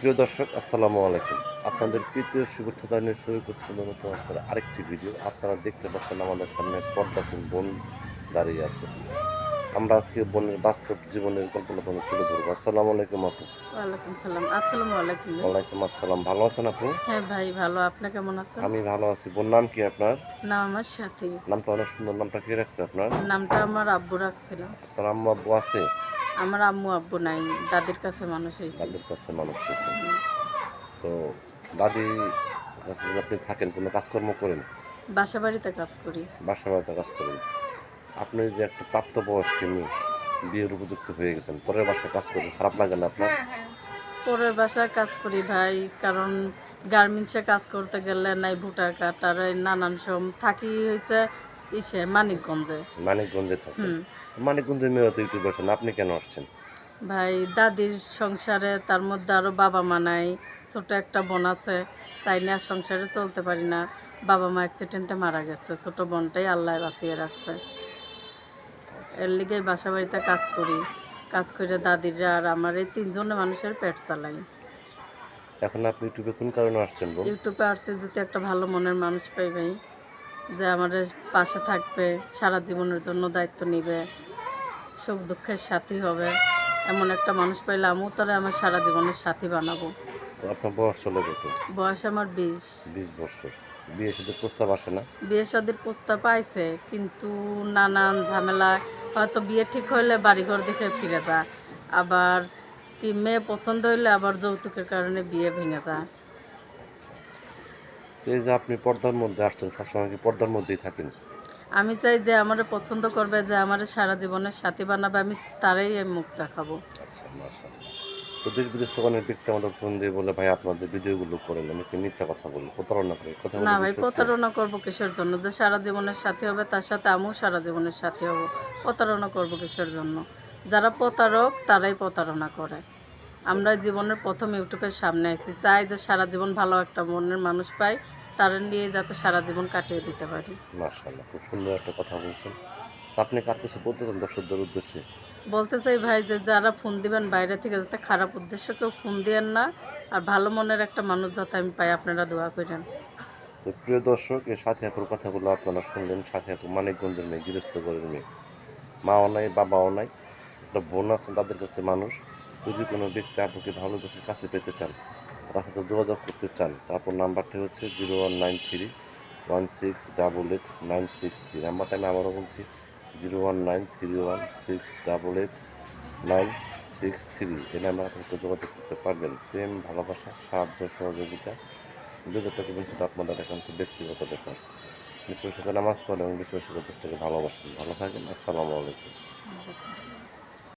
প্রিয় দর্শক, আসসালামু আলাইকুম। আপনাদের প্রিয় শুভেচ্ছা জানিয়ে শুরু করছি নতুন আরেকটি ভিডিও আপনারা দেখতে পাচ্ছেন আমাদের সামনে পর্দাসীন বোন দাঁড়িয়ে আছে। আমরা আজকে বোনের বাস্তব জীবনের গল্পনা কোনো তুলে ধরবো। আসসালামু আলাইকুম আপু। ওয়ালাইকুম সালাম। আসসালামু আলাইকুম। ওয়ালাইকুম আসসালাম। ভালো আছেন আপু? হ্যাঁ ভাই ভালো। আপনি কেমন আছেন? আমি ভালো আছি। বোন নাম কি আপনার? নাম আমার সাথে। নামটা অনেক সুন্দর। নামটা কি রাখছে আপনার? নামটা আমার আব্বু রাখছিল। আপনার আম্মা আব্বু আছে? আমার আম্মু আব্বু নাই। দাদির কাছে মানুষ হয়েছে। তাদের কাছে মানুষ করছে তো দাদি আপনি থাকেন কোনো কাজকর্ম করেন? বাসা বাড়িতে কাজ করি। বাসা বাড়িতে কাজ করেন। আপনি যে একটা প্রাপ্তবয়স্ক মেয়ে বিয়ের উপযুক্ত হয়ে গেছেন পরের বাসায় কাজ করেন খারাপ লাগে না আপনার? পরের বাসায় কাজ করি ভাই কারণ গার্মেন্টসে কাজ করতে গেলে নাই ভোটার কার্ড আর নানান সব থাকি হয়েছে ইসে মানিকগঞ্জে। মানিকগঞ্জে থাকেন হুম। মানিকগঞ্জের মেয়ে তো ইউটিউব আসেন আপনি কেন আসছেন? ভাই দাদির সংসারে তার মধ্যে আরও বাবা মা নাই ছোট একটা বোন আছে তাই না সংসারে চলতে পারি না। বাবা মা অ্যাক্সিডেন্টে মারা গেছে ছোট বোনটাই আল্লাহ বাঁচিয়ে রাখছে। এর লিগে বাসা বাড়িতে কাজ করি। কাজ করে দাদিরা আর আমার এই তিনজনে মানুষের পেট চালাই এখন আপনি ইউটিউবে কোন কারণে আসছেন ইউটিউবে আসছে যদি একটা ভালো মনের মানুষ পাই ভাই যে আমাদের পাশে থাকবে সারা জীবনের জন্য দায়িত্ব নিবে সুখ দুঃখের সাথী হবে এমন একটা মানুষ পাইলে আমিও তাহলে আমার সারা জীবনের সাথী বানাবো। আপনার বয়স চলে গেছে বয়স আমার বিশ। বিশ বছর। বিয়ে সাথে প্রস্তাব আসে না? বিয়ে শাদির প্রস্তাব পাইছে কিন্তু নানান ঝামেলা হয়তো বিয়ে ঠিক হইলে বাড়িঘর দেখে ফিরে যায় আবার কি মেয়ে পছন্দ হইলে আবার যৌতুকের কারণে বিয়ে ভেঙে যায় এই যে আপনি পর্দার মধ্যে আসছেন সবসময় কি পর্দার মধ্যেই থাকেন? আমি চাই যে আমার পছন্দ করবে যে আমার সারা জীবনের সাথী বানাবে আমি তারাই আমি মুখ দেখাবো। আচ্ছা তো দেশ বিদেশ থেকে অনেক ব্যক্তি আমাদের ফোন দিয়ে বলে ভাই আপনাদের ভিডিওগুলো করেন আমি কি মিথ্যা কথা বলি প্রতারণা করে। কথা না ভাই প্রতারণা করব কিসের জন্য? যে সারা জীবনের সাথী হবে তার সাথে আমিও সারা জীবনের সাথী হব। প্রতারণা করব কিসের জন্য? যারা প্রতারক তারাই প্রতারণা করে। আমরা জীবনের প্রথম ইউটিউবের সামনে আছি। চাই যে সারা জীবন ভালো একটা মনের মানুষ পাই তারা নিয়ে যাতে সারা জীবন কাটিয়ে দিতে পারি। মাশাআল্লাহ খুব সুন্দর একটা কথা বলছেন। আপনি কার কিছু বলতে চান দর্শকদের উদ্দেশ্যে? বলতে চাই ভাই যে যারা ফোন দিবেন বাইরে থেকে, যাতে খারাপ উদ্দেশ্য কেউ ফোন দিয়েন না, আর ভালো মনের একটা মানুষ যাতে আমি পাই, আপনারা দোয়া করেন। তো প্রিয় দর্শক এই সাথে আপুর কথাগুলো আপনারা শুনলেন, সাথে আপু মানিকগঞ্জের মেয়ে, গৃহস্থ করে মেয়ে। মাও নাই, বাবাও নাই, একটা বোন আছেন তাদের কাছে মানুষ। যদি কোনো ব্যক্তি ভালো দেখে কাছে পেতে চান, তার সাথে যোগাযোগ করতে চান তারপর নাম্বারটি হচ্ছে zero one nine three one six double eight nine six three. নাম্বারটা আমি আবারও বলছি zero one nine three one six double eight nine six three এই নাম্বার আপনাকে যোগাযোগ করতে পারবেন। প্রেম, ভালোবাসা, সাহায্য, সহযোগিতা যেটা করবেন সেটা আপনাদের একান্ত ব্যক্তিগত ব্যাপার বিশ্বাসের নামাজ পড়ে এবং বিশ্বাসের দেশটাকে ভালোবাসেন। ভালো থাকেন। আসসালামু আলাইকুম।